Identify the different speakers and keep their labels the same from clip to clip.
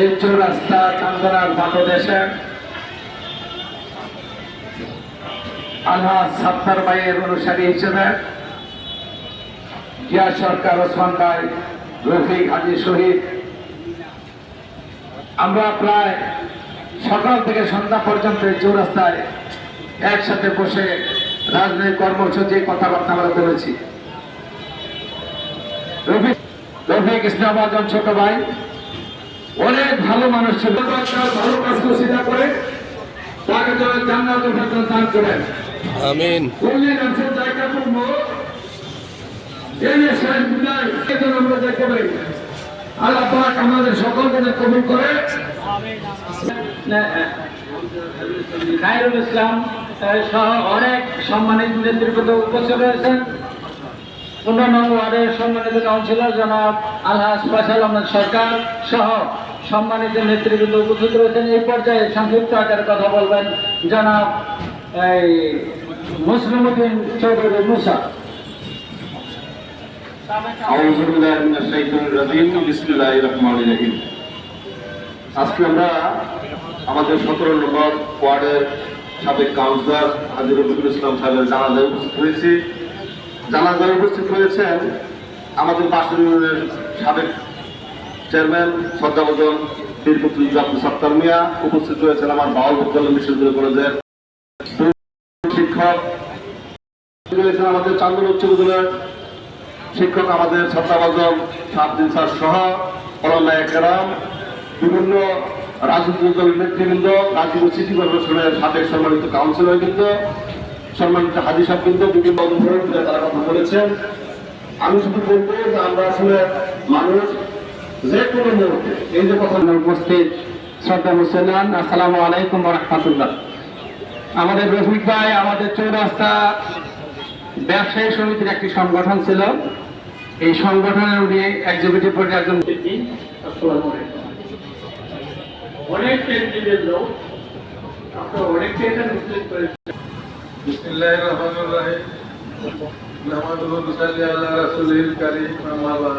Speaker 1: এই আল্লাহ সাত্তার ভাইয়ের অনুসারী হিসেবে সরকার ওসমান ভাই, রফিক শহীদ। আমরা প্রায় সকাল থেকে সন্ধ্যা পর্যন্ত এই চৌরাস্তায় একসাথে বসে রাজনৈতিক কর্মসূচি কথাবার্তা আমরা বলেছি রফিক রফিক ছোট ভাই। অনেক ভালো মানুষ ছিল। ভালো কাজ করছিলা করে তাকে যেন জান্নাত ফেরত দান করেন।
Speaker 2: আমিন।
Speaker 1: কল্যাণ আছে জায়গা এই বিদায় এই আমরা দেখতে পাই আল্লাহ পাক আমাদের সকলকে কবুল করে।
Speaker 3: খায়রুল ইসলাম সহ অনেক সম্মানিত নেতৃবৃন্দ উপস্থিত রয়েছেন। পনেরো নং ওয়ার্ডের সম্মানিত কাউন্সিলর জনাব আলহাজ ফয়সাল আহমেদ সরকার সহ সম্মানিত নেতৃবৃন্দ উপস্থিত রয়েছেন। এই পর্যায়ে সংক্ষিপ্ত আকারে কথা বলবেন জনাব, এই, মুসলিম উদ্দিন চৌধুরী মুসা।
Speaker 4: আজকে আমরা আমাদের সতেরো নম্বর ওয়ার্ডের সাবেক কাউন্সিলর হাজির ইসলাম সাহেবের জানাজায় উপস্থিত হয়েছি। জানাজায় উপস্থিত হয়েছেন আমাদের বাসুর সাবেক চেয়ারম্যান শ্রদ্ধাবজন বীরপুত্র আব্দুল সত্তার মিয়া উপস্থিত রয়েছেন আমার বাউল বিদ্যালয় বিশ্ববিদ্যালয় কলেজের শিক্ষক। রয়েছেন আমাদের চান্দন উচ্চ বিদ্যালয়ের শিক্ষক আমাদের ছাত্রাবাজন সাবদিন স্যার সহ একরাম, বিভিন্ন রাজনৈতিক দলের নেতৃবৃন্দ, গাজীপুর সিটি কর্পোরেশনের সাবেক সম্মানিত কাউন্সিলর কিন্তু সম্মানিত হাজি সাহেব কিন্তু বিভিন্ন তারা কথা বলেছেন। আমি শুধু বলব যে আমরা আসলে মানুষ যে কোনো মুহূর্তে। এই যে কথা
Speaker 3: উপস্থিত আমাদের রফিক ভাই, আমাদের চৌরাস্তা ব্যবসায়ী সমিতির একটি সংগঠন ছিল। এই সংগঠনের উনি এক্সিকিউটিভ বোর্ডের একজন। অনেক নেতৃবৃন্দ আপনার অনেককে
Speaker 5: আম্মা বা'দ।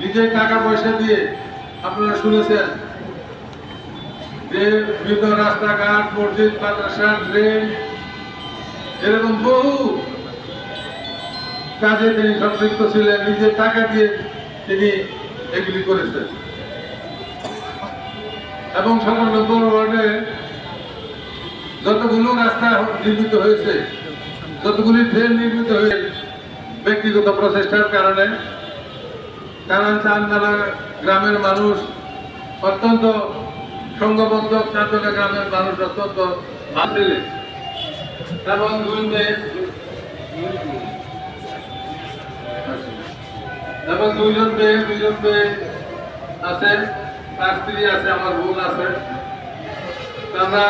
Speaker 5: নিজে টাকা পয়সা দিয়ে আপনারা শুনেছেন যে বিভিন্ন রাস্তাঘাট, মসজিদ, মাদ্রাসা, ড্রেন, এরকম বহু কাজে তিনি সম্পৃক্ত ছিলেন, নিজের টাকা দিয়ে তিনি এগুলি করেছেন। এবং নম্বর ওয়ার্ডে যতগুলো রাস্তা নির্মিত হয়েছে, যতগুলি ট্রেন নির্মিত হয়েছে, ব্যক্তিগত প্রচেষ্টার কারণে কারণ চান্দালা গ্রামের মানুষ, অত্যন্ত সংঘবদ্ধ চান্দনা গ্রামের মানুষ অত্যন্ত ভাবলে এবং এবং দুইজন মেয়ে দুইজন মেয়ে আছে, তার স্ত্রী আছে, আমার বোন আছে। আমরা